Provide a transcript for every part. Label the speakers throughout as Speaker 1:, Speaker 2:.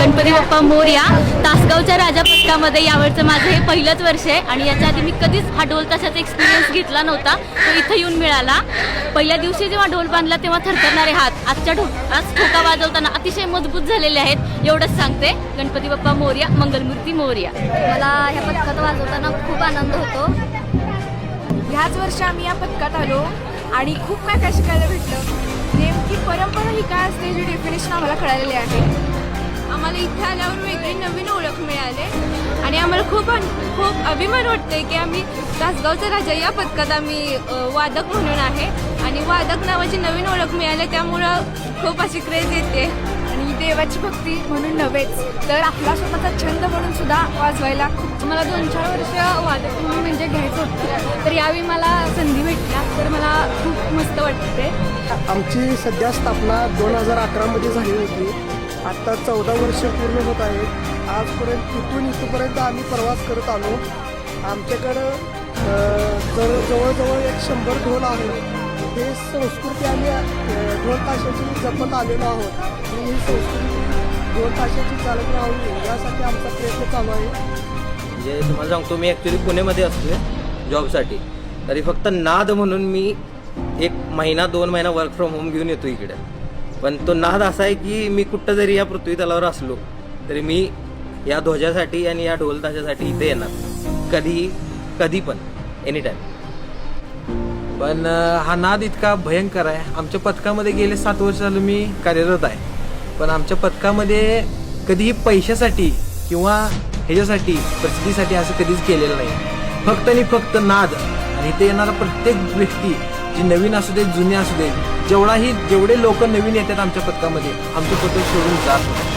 Speaker 1: बाप्पा मोरया तासगावच्या राजा पथकामध्ये यावरचं माझं हे पहिलंच वर्ष आहे आणि याच्या आधी मी कधीच हा ढोल ताशाचा एक्सपिरियन्स घेतला नव्हता. तो इथं येऊन मिळाला. पहिल्या दिवशी जेव्हा ढोल बांधला तेव्हा थरथरणारे हात आजच्या ढो आज ठोका वाजवताना अतिशय मजबूत झालेले आहेत. एवढंच सांगते. गणपती बाप्पा मोरया मंगलमूर्ती मोरया
Speaker 2: मला ह्या पथकात वाजवताना खूप आनंद होतो.
Speaker 3: ह्याच वर्षी आम्ही या पथकात आलो आणि खूप काय काय शिकायला भेटलं. नेमकी परंपरा ही काय असते जी डेफिनेशन आम्हाला कळालेली आहे. आम्हाला इथे आल्यावर वेगळी नवीन ओळख मिळाली. आणि आम्हाला खूप खूप अभिमान वाटते की आम्ही तासगावचा राजा या पथकात आम्ही वादक म्हणून आहे. आणि वादक नावाची नवीन ओळख मिळाली त्यामुळं खूप अशी क्रेज येते. आणि देवाची भक्ती म्हणून नव्हेच तर आपला स्वतःचा छंद म्हणून सुद्धा वाजवायला मला दोन चार वर्ष वादक म्हणून म्हणजे घ्यायचं होतं. तर यावेळी मला संधी भेटल्या तर मला खूप मस्त वाटते
Speaker 4: आमची सध्या स्थापना दोन हजार अकरामध्ये झाली होती. आत्ता चौदा वर्ष पूर्ण होत आहेत. आजपर्यंत इथून इथपर्यंत आम्ही प्रवास करत आलो. आमच्याकडं जर जवळजवळ एक शंभर ढोल आहे हे संस्कृती आम्ही ढोल ताशाची जपत आलेलो आहोत. आणि ही संस्कृती ढोल ताशाची चालत राहावी यासाठी आमचा प्रयत्न चालू आहे.
Speaker 5: म्हणजे तुम्हाला सांगतो मी ॲक्च्युली पुणेमध्ये असतोय जॉबसाठी तरी फक्त नाद म्हणून मी एक महिना दोन महिना वर्क फ्रॉम होम घेऊन येतो इकडे. पण तो नाद असा आहे की मी कुठं जरी या पृथ्वी तलावर असलो तरी मी या ध्वजासाठी आणि या ढोल ताशासाठी इथे येणार. कधी कधी पण एनी टाईम
Speaker 6: पण हा नाद इतका भयंकर आहे. आमच्या पथकामध्ये गेले सात वर्ष झालं मी कार्यरत आहे. पण आमच्या पथकामध्ये कधीही पैशासाठी किंवा ह्याच्यासाठी प्रसिद्धीसाठी असं कधीच केलेलं नाही. फक्त आणि फक्त नाद. आणि इथे येणारा प्रत्येक व्यक्ती जे नवीन असू दे जुने असू दे जेवढाही जेवढे लोक नवीन येतात आमच्या पथकामध्ये आमचं पथक सोडून जात नाही.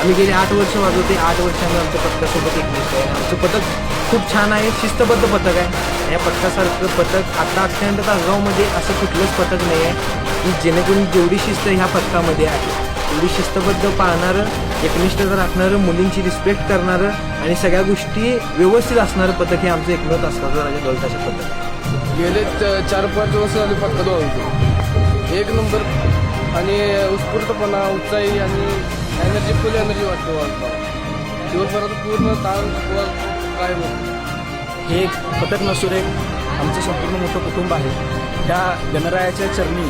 Speaker 6: आम्ही गेले आठ वर्ष वाजवते आठ वर्ष आम्ही आमच्या पथकासोबत एकनिष्ठ आहे. आमचं पथक खूप छान आहे शिस्तबद्ध पथक आहे. या पथकासारखं पथक आता अखंड तासगावमध्ये असं कुठलंच पथक नाही आहे की जेणेकरून जेवढी शिस्त ह्या पथकामध्ये आहे तेवढी शिस्तबद्ध पाळणारं एकनिष्ठता राखणारं मुलींची रिस्पेक्ट करणारं आणि सगळ्या गोष्टी व्यवस्थित असणारं पथक हे आमचं एकमत असणारं राजा दौलताचं पथक आहे.
Speaker 7: गेले चार पाच वर्ष झाले फक्त होतो एक नंबर आणि उत्स्फूर्तपणा उत्साही आणि एनर्जी फुल एनर्जी वाटतो वाजता दिवसभरात पूर्ण ताण काय
Speaker 8: हे एक पथक नसून एक आमचं संपूर्ण मोठं कुटुंब आहे. त्या गणरायाच्या चरणी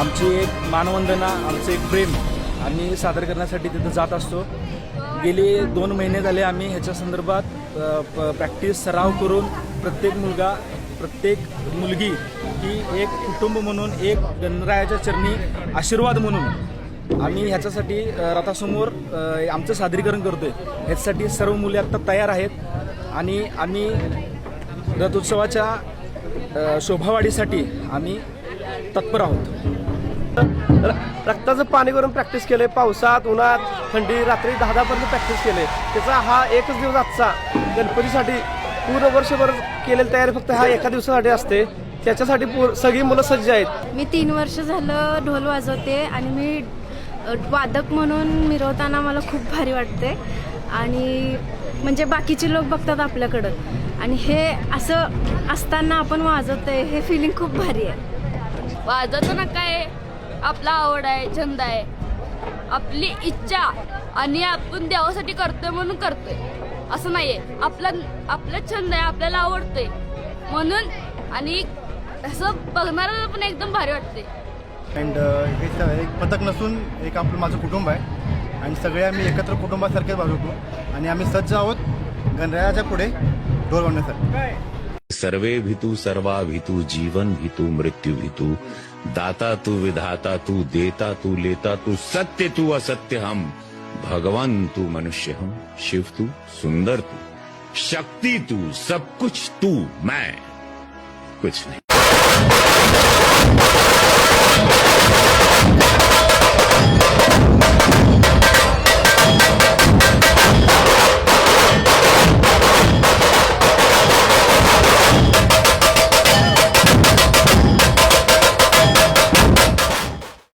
Speaker 8: आमची एक मानवंदना आमचं एक प्रेम आम्ही सादर करण्यासाठी तिथं जात असतो. गेले दोन महिने झाले आम्ही ह्याच्या संदर्भात प्रॅक्टिस सराव करून प्रत्येक मुलगा प्रत्येक मुलगी ही एक कुटुंब म्हणून एक गणरायाच्या चरणी आशीर्वाद म्हणून आम्ही ह्याच्यासाठी रथासमोर आमचं सादरीकरण करतोय. ह्याच्यासाठी सर्व मुले आत्ता तयार आहेत आणि आम्ही रथोत्सवाच्या शोभावाढीसाठी आम्ही तत्पर आहोत.
Speaker 4: रक्ताचं पाणी करून प्रॅक्टिस केले पावसात उन्हात थंडी रात्री दहा दहापर्यंत प्रॅक्टिस केले त्याचा हा एकच दिवस आजचा गणपतीसाठी. पूर्ण वर्षभर केलेली तयारी फक्त हा एका दिवसासाठी असते. त्याच्यासाठी पूर सगळी मुलं सज्ज आहेत.
Speaker 3: मी तीन वर्ष झालं ढोल वाजवते आणि मी वादक म्हणून मिरवताना मला खूप भारी वाटते. आणि म्हणजे बाकीचे लोक बघतात आपल्याकडं. आणि हे असं असताना आपण वाजवतोय हे फिलिंग खूप भारी आहे.
Speaker 1: वाजवताना काय? आपला आवड आहे छंद आहे. आपली इच्छा आणि आपण देवासाठी करतोय म्हणून करतोय. असं नाहीये. आपला आपला छंद आहे आपल्याला आवडतंय. म्हणून आणि असं बघणाऱ्याला पण एकदम भारी वाटते
Speaker 8: अँड हे एक पथक नसून एक आपलं माझं कुटुंब आहे. आणि सगळे आम्ही एकत्र कुटुंबासारखे वागवतो आणि आम्ही सज्ज आहोत गणरायाच्या पुढे ढोल वाजवण्यासाठी
Speaker 9: सर्वे भितु सर्वा भितु जीवन भितु मृत्यु भितु. दाता तू विधाता तू देता तू लेता तू सत्य तू असत्य हम. भगवान तू मनुष्य हूँ शिव तू सुंदर तू शक्ति तू सब कुछ तू मैं। कुछ नहीं।